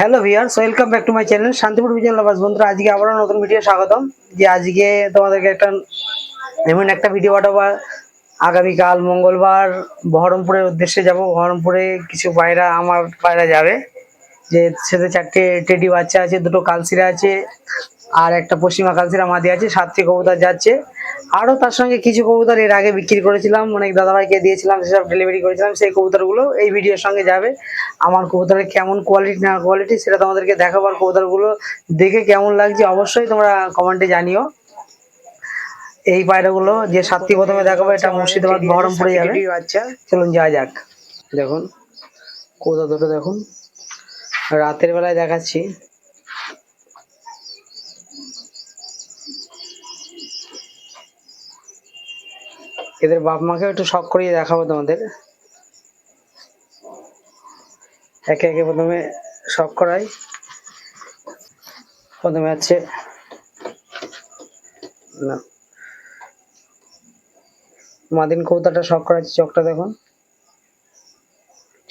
Hello viewers welcome back to my channel Shantipur Bijan lovers বন্ধুরা, আজকে আবারও নতুন ভিডিও স্বাগতম। যে আজকে তোমাদেরকে একটা এমন একটা ভিডিও পাঠাবো আগামীকাল মঙ্গলবার বহরমপুরের উদ্দেশ্যে যাব। বহরমপুরে কিছু পায়রা, আমার পায়রা যাবে। যে সাথে চারটে টেডি বাচ্চা আছে, দুটো কালসিরা আছে, আর একটা পশ্চিমা কালসিরা মাদি আছে, সাতটি কবুতর যাচ্ছে। আরও তার সঙ্গে কিছু কবুতর এর আগে বিক্রি করেছিলাম, অনেক দাদাভাইকে দিয়েছিলাম, সেসব ডেলিভারি করেছিলাম, সেই কবুতরগুলো এই ভিডিওর সঙ্গে যাবে। আমার কবুতরের কেমন কোয়ালিটি না কোয়ালিটি সেটা তোমাদেরকে দেখাবার কবুতরগুলো দেখে কেমন লাগছে অবশ্যই তোমরা কমেন্টে জানিও। এই পায়রাগুলো যে সাতটি প্রথমে দেখাবো এটা মুর্শিদাবাদ বহরমপুরে যাবে। আচ্ছা। চলুন যাওয়া যাক। দেখুন কবুতর দুটো দেখুন। রাতের বেলায় দেখাচ্ছি। এদের বাপ মাকে একটু শখ করিয়ে দেখাবো তোমাদের। একে একে প্রথমে শখ করাই। প্রথমে আছে না। মাদিন কৌতাটা শখ করাচ্ছি চোখটা দেখুন।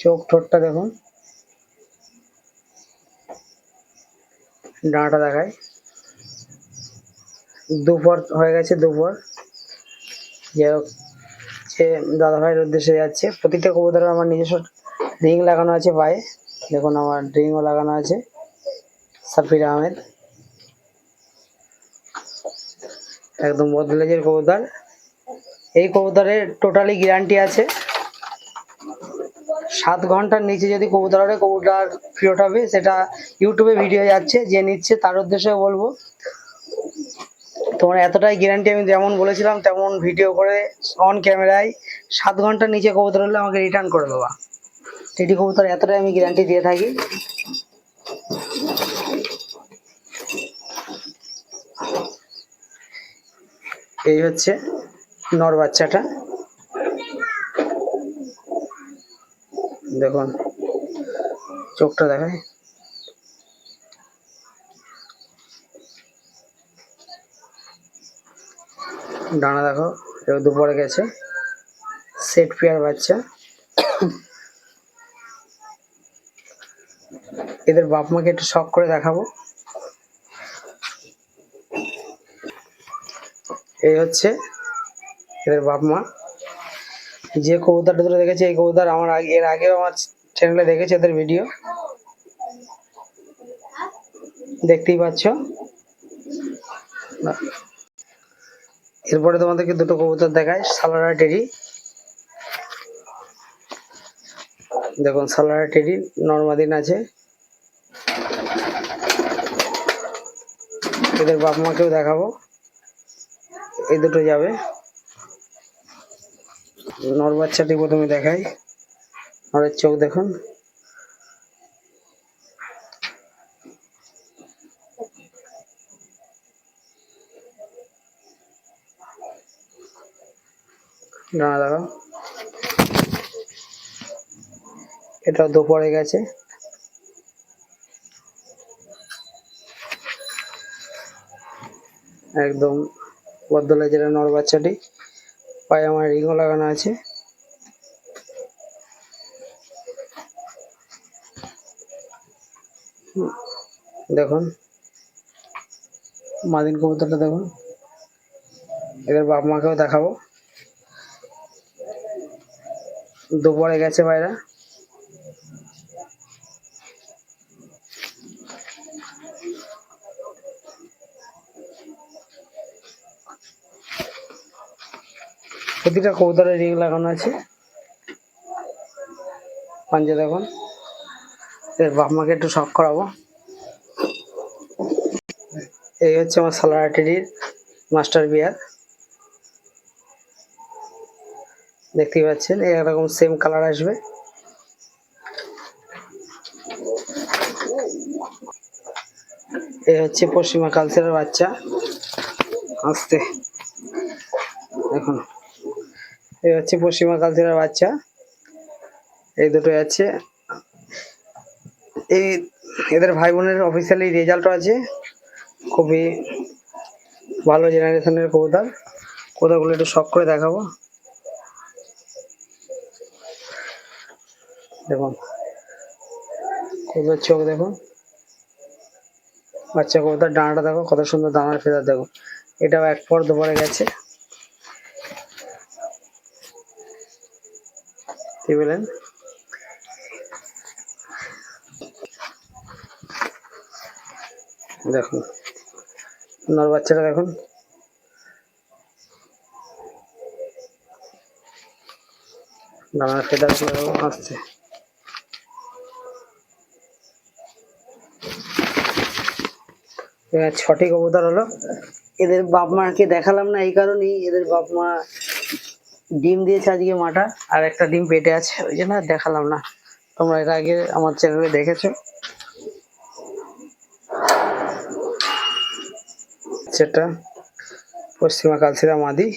চোখ ঠোঁটটা দেখুন। ডানাটা দেখায় দুপুর হয়ে গেছে দুপুর। যাই হোক যে দাদাভাইয়ের উদ্দেশ্যে যাচ্ছে। প্রতিটা কবুতরের আমার নিজস্ব রিং লাগানো আছে পায়ে। দেখুন আমার রিংও লাগানো আছে। সাফির আহমেদ। একদম বদলেজের কবুতর। এই কবুতরের টোটালি গ্যারান্টি আছে। সাত ঘণ্টার নিচে যদি কবুতর হয় কবুতর ফেরত হবে। সেটা ইউটিউবে ভিডিও যাচ্ছে, যে নিচ্ছে, তার উদ্দেশ্যে বলব। তোমার এতটাই গ্যারান্টি আমি যেমন বলেছিলাম, তেমন ভিডিও করে অন ক্যামেরায় সাত ঘণ্টার নিচে কবুতর হলে আমাকে রিটার্ন করে দেওয়া টেডি কবুতর এতটাই আমি গ্যারান্টি দিয়ে থাকি। এই হচ্ছে নর বাচ্চাটা। দেখুন, চোখটা দেখায় ডানা দেখো দুপুরে গেছে। সেট পেয়ার বাচ্চা। এদের বাপ মাকে একটু শখ করে দেখাবো। এই হচ্ছে এদের বাপ মা যে কবুতরটা দুটো দেখেছে, এই কবুতর আমার আগে, এর আগেও আমার চ্যানেলে দেখেছে এদের ভিডিও দেখতেই পাচ্ছ? এরপরে তোমাদেরকে দুটো কবুতর দেখায় সালারা টেরি। দেখুন, সালারা টেরি, নর্মাদিন আছে। এদের বাপ মাকেও দেখাবো। এই দুটো যাবে। নর বাচ্চাটি প্রথমে দেখাই। নরের চোখ দেখুন। এটা দুপুরে গেছে। একদম বদলে যেটা নর বাচ্চাটি, পায়ে আমার রিংও লাগানো আছে। দেখুন, মাদিন কবুতরটা দেখুন। এদের বাপ মাকেও দেখাবো। দুপুরে গেছে বাইরা। প্রতিটা কবুতরের রিং লাগানো আছে। পাঞ্জা দেখুন। এর বাপ মাকে একটু শখ করাবো। এই হচ্ছে আমার সালারাটির মাস্টার বিয়ার। দেখতেই পাচ্ছেন এরকম সেম কালার আসবে। এই হচ্ছে পশ্চিমা কালচারের বাচ্চা। আসতে। দেখুন। এই হচ্ছে পশ্চিমা কালচারের বাচ্চা। এই দুটো আছে। এই এদের ভাই বোনের অফিসিয়ালি রেজাল্টও আছে। খুবই ভালো জেনারেশনের কবুতর। কবুতরগুলো একটু শখ করে দেখাবো। দেখুন। কবুতর চোখ দেখুন। বাচ্চা কবুতর ডানাটা দেখো, কত সুন্দর দানার ফেদার দেখো। এটাও এক পর দুবারে গেছে। কি বলেন? দেখুন। নর বাচ্চাটা দেখুন। ডানার ফেদারগুলো আসছে ছটি কবুতর হলো। এদের বাপ মাকে দেখালাম না, এই কারণেই এদের বাপ মা ডিম দিয়েছে আজকে মাটা, আর একটা ডিম পেটে আছে, ওই জন্য দেখালাম না। তোমরা এর আগে আমার চ্যানেলে দেখেছ। সেটা পশ্চিমা কালসিরা মাদি।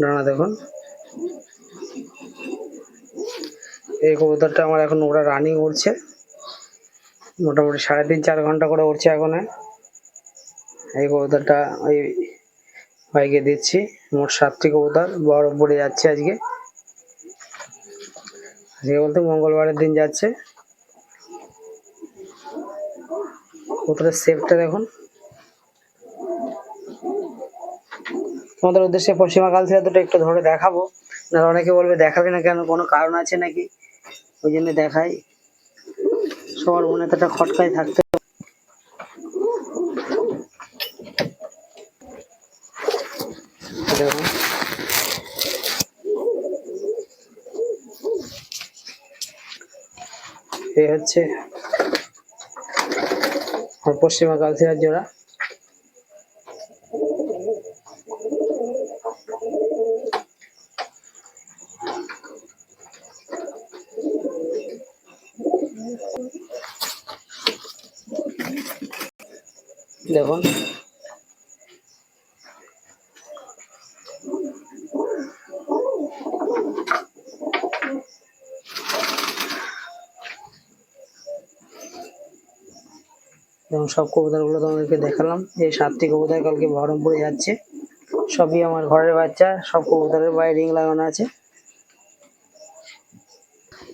ডানা দেখুন। এই কবুতরটা আমার এখন ওরা রানিং উড়ছে। মোটামুটি সাড়ে তিন চার ঘণ্টা করে উড়ছে এখন। এই কবুতরটা ওই ভাইকে দিচ্ছি। মোট সাতটি কবুতর বড় পড়ে যাচ্ছে আজকে। আজকে বলতে মঙ্গলবারের দিন যাচ্ছে। কবুতরের সেফটা দেখুন। তোমাদের উদ্দেশ্যে পশ্চিমা কাল থেকে দুটো একটু ধরে দেখাবো। না অনেকে বলবে, দেখাবে না কেন? কোনো কারণ আছে নাকি? ওই জন্য দেখাই। সবার মনে তো একটা খটকায় থাকতে দেখুন এই হচ্ছে পশ্চিমা কালসিরার জোড়া। দেখুন। সব কবুতরগুলো তোমাদেরকে দেখালাম। এই সাতটি কবুতর কালকে বহরমপুরে যাচ্ছে। সবই আমার ঘরের বাচ্চা, সব কবুতরের বাইরে রিং লাগানো আছে।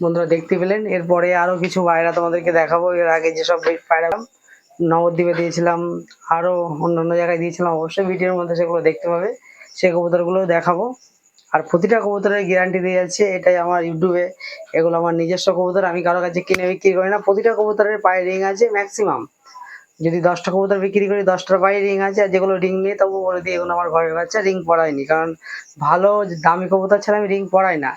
বন্ধুরা, দেখতে পেলেন? এরপরে আরও কিছু পায়রা তোমাদেরকে দেখাবো। এর আগে যেসব পায়রা নবদ্বীপে দিয়েছিলাম, আরও অন্যান্য জায়গায় দিয়েছিলাম, অবশ্যই ভিডিওর মধ্যে সেগুলো দেখতে পাবে। সেই কবুতরগুলো দেখাবো। আর প্রতিটা কবুতরের গ্যারান্টি দিয়ে যাচ্ছে, এটাই আমার ইউটিউবে এগুলো আমার নিজস্ব কবুতর, আমি কারও কাছে কিনে বিক্রি করি না। প্রতিটা কবুতরের পায়ে রিং আছে ম্যাক্সিমাম যদি দশটা কবুতর বিক্রি করি দশটার পায়ে রিং আছে, আর যেগুলো রিং নেই, তবু বলে দিই, এগুলো আমার ঘরের বাচ্চা, রিং পড়ায়নি। কারণ ভালো দামি কবুতর ছাড়া আমি রিং পড়াই না।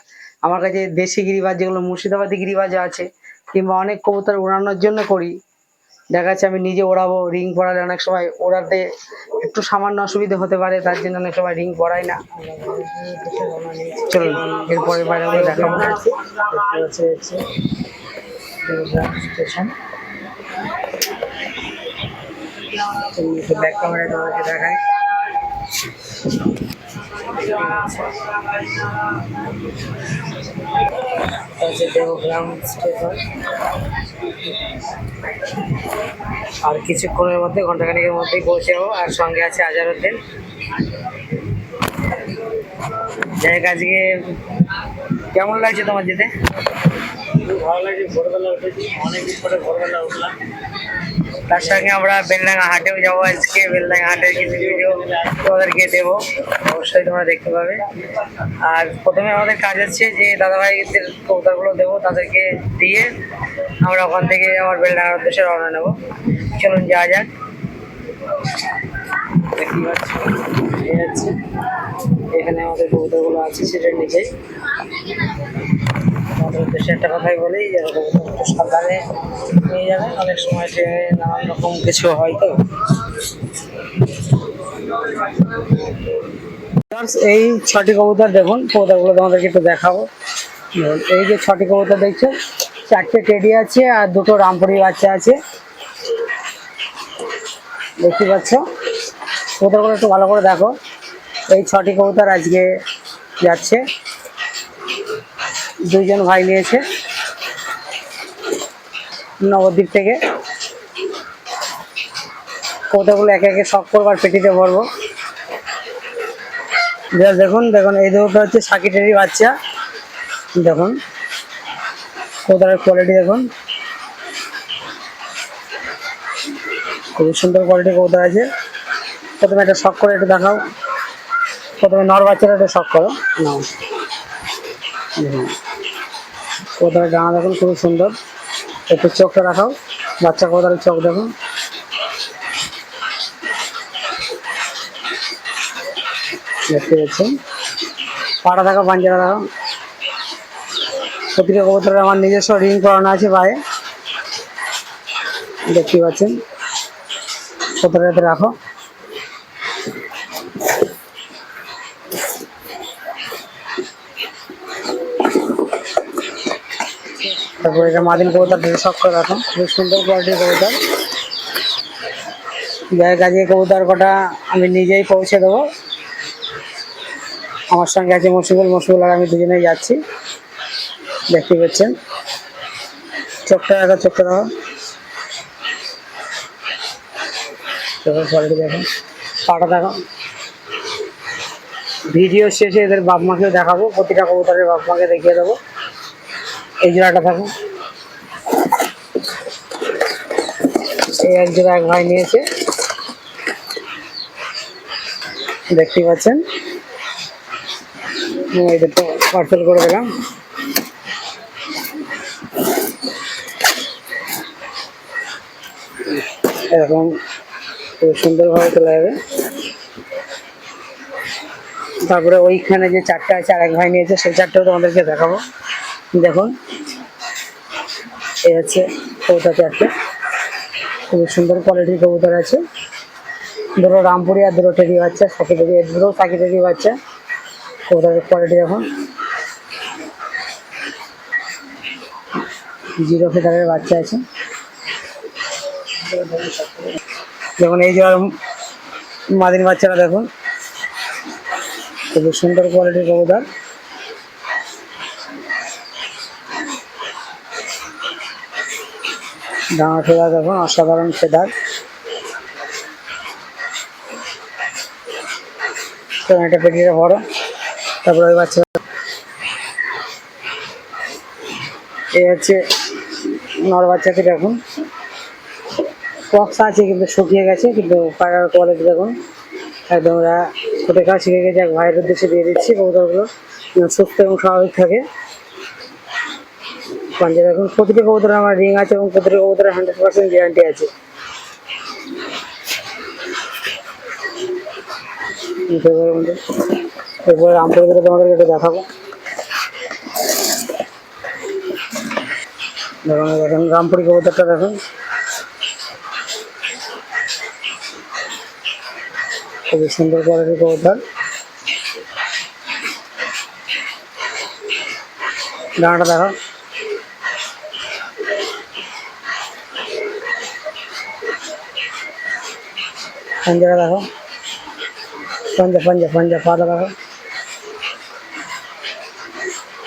আমার কাছে দেশি গিরিবাজ, যেগুলো মুর্শিদাবাদি গিরিবাজ আছে, কিংবা অনেক কবুতর ওড়ানোর জন্য করি। দেখা যাচ্ছে আমি নিজে ওড়াবো, রিং পড়ালে অনেক সময় ওড়াতে একটু সামান্য অসুবিধা হতে পারে, তার জন্য অনেক সময় রিং পড়াই না। চলুন, এরপরে বাইরে দেখাবো। স্টেশন ব্যাক ক্যামেরা তোমাকে স্টেশন আর কিছুক্ষণের মধ্যে ঘন্টাখানিকের মধ্যেই পৌঁছে যাব। আর সঙ্গে আছে আজারউদ্দিন। যাই আজকে কেমন লাগছে তোমার যেতে? ভালো লাগছে। ভোরবেলা উঠেছি। অনেকদিন পরে ভোরবেলা উঠলাম। তার সঙ্গে আমরা বেলডাঙ্গা হাটেও যাব আজকে। বেলডাঙ্গা হাটের কিছু ভিডিও তোমাদেরকে দেবো। অবশ্যই তোমরা দেখতে পাবে। আর প্রথমে আমাদের কাজ হচ্ছে যে দাদাভাইদের কবুতরগুলো দেবো তাদেরকে দিয়ে আমরা ওখান থেকে আমার বেলডাঙ্গার উদ্দেশ্যে রওনা নেব। চলুন যাওয়া যাক। এখানে আমাদের কবুতরগুলো আছে সেটার নিচেই। আমাদের উদ্দেশ্যে একটা কথাই বলি যে সাবধানে নিয়ে যাবে, অনেক সময় ট্রেনে নানান রকম কিছু হয় তো। এই ছটি কবুতর দেখুন, কবুতরগুলো তোমাদেরকে একটু দেখাবো। এই যে ছটি কবুতর দেখছ, চারটে টেডি আছে আর দুটো রামপুরি বাচ্চা আছে। দেখতে পাচ্ছ? কবুতরগুলো একটু ভালো করে দেখো। এই ছটি কবুতর আজকে যাচ্ছে। দুইজন ভাই নিয়েছে নবদ্বীপ থেকে। পৌধাগুলো একে একে শখ করবার পেটিতে ভরবো। দেখুন দেখুন, এই দুটো হচ্ছে সাকিটেরই বাচ্চা। দেখুন, কোদালের কোয়ালিটি দেখুন। খুব সুন্দর কোয়ালিটি কোথায় আছে। প্রথমে একটা শখ করে একটু দেখাও। প্রথমে নর বাচ্চাটা একটু শখ করো। না দেখুন। কবুতরের ডানা দেখুন, খুবই সুন্দর। একটু চোখটা দেখাও, বাচ্চা কবুতরের চোখ দেখুন। দেখতে পাচ্ছেন। পাড়া থাকা পাঞ্জারা দেখো। প্রতিটা কবুতরের আমার নিজস্ব রিং করানো আছে পায়ে। দেখতে পাচ্ছেন। কবুতরের রাখো। তারপর এটা মাদিন কবুতর শখ করে রাখো খুব সুন্দর কোয়ালিটির কবুতর। যাই কাজে কবুতর কটা আমি নিজেই পৌঁছে দেবো। আমার সঙ্গে আছে মসিবুল মসিবুল আর আমি দুজনেই যাচ্ছি। দেখতে পাচ্ছেন। চোখটা রাখো চোখটা রাখো চোখের কোয়ালিটি দেখো। পাটা দেখো। ভিডিও শেষে এদের বাপ মাকেও দেখাবো। প্রতিটা কবুতরের বাপ মাকে দেখিয়ে দেবো। এই জোড়াটা থাকো এই এক এক ভাই নিয়েছে। দেখতে পাচ্ছেন? তো পার্সেল করে দিলাম এরকম খুব সুন্দরভাবে চলে যাবে। তারপরে ওইখানে যে চারটে আছে আর এক ভাই নিয়েছে, সেই চারটেও তোমাদেরকে দেখাবো। দেখুন। এই হচ্ছে কবুতর চারটে। খুবই সুন্দর কোয়ালিটির কবুতর আছে। দুটো রামপুরি আর দুটো টেরি বাচ্চা, সাকি টেরি দুটো সাকি টেরি বাচ্চা। কবুতরের কোয়ালিটি দেখুন। জিরো ফেদারের বাচ্চা আছে। যেমন এই যে মাদিন বাচ্চারা দেখুন। খুবই সুন্দর কোয়ালিটির কবুতর। ডাঙা ফেদার দেখুন অসাধারণ ফেদার। তো এটা পেটিয়ে বড় তারপরে ওই বাচ্চা এই হচ্ছে নর বাচ্চাকে দেখুন। পক্স আছে, কিন্তু শুকিয়ে গেছে, কিন্তু পায়রার কোয়ালিটি দেখুন। একদম ওরা ফুটে খাওয়া শিখে গেছে, এক ভাইয়ের উদ্দেশ্যে দিয়ে দিচ্ছি কবুতরগুলো। সুস্থ এবং স্বাভাবিক থাকে। পাঞ্জা দেখুন প্রতিটি কবুতরে আমার রিং আছে এবং প্রতিটি কবুতরে হান্ড্রেড পার্সেন্ট গ্যারান্টি আছে। এরপরে রামপুরগুলো তোমাদেরকে একটু দেখাবো। দেখুন দেখুন, রামপুরি কবুতরটা দেখুন। খুবই সুন্দর কোয়ালিটির কবুতর। ডানাটা দেখো পাঞ্জাটা দেখো পাঞ্জা পাঞ্জা পাঞ্জা পাটা দেখো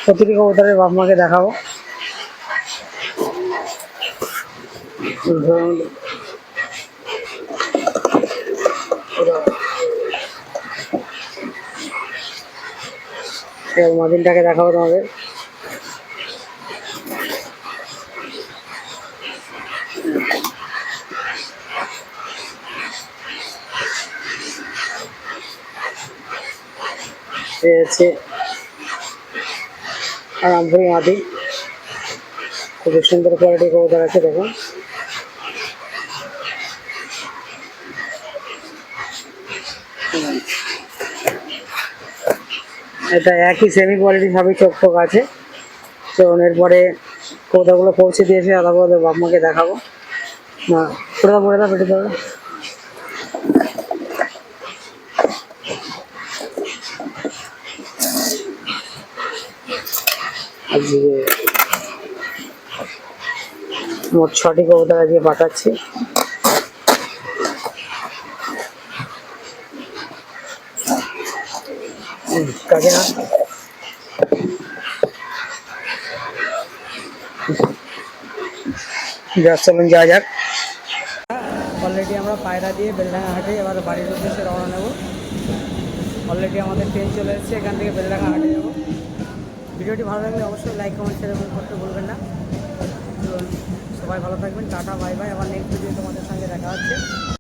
প্রতিটি কবুতরের বাপ মাকে দেখাবো ধরুন এবার মাদিনটাকে দেখাবো তোমাদের হচ্ছে রামপুরি মাটি খুবই সুন্দর কোয়ালিটির কবুতর আছে, দেখুন। এটা একই সেমি কোয়ালিটি সবই চোখ আছে। তো এরপরে কৌটাগুলো পৌঁছে দিয়েছে ওদের বাপ মাকে দেখাবো না দাও পড়ে দাও। পেটে দাও আজকে মোট ছটি কবুতর আজকে পাঠাচ্ছি। যাক অলরেডি আমরা পায়রা দিয়ে বেলডাঙ্গা হাটে এবার বাড়ির উদ্দেশ্যে রওনা নেব। অলরেডি আমাদের ট্রেন চলে এসেছে, এখান থেকে বেলডাঙ্গা হাটে যাব। ভিডিওটি ভালো লাগলে অবশ্যই লাইক কমেন্ট শেয়ার এবং করতে ভুলবেন না। সবাই ভালো থাকবেন টাটা বাই বাই। আবার নেক্সট ভিডিও তোমাদের সঙ্গে দেখা হচ্ছে।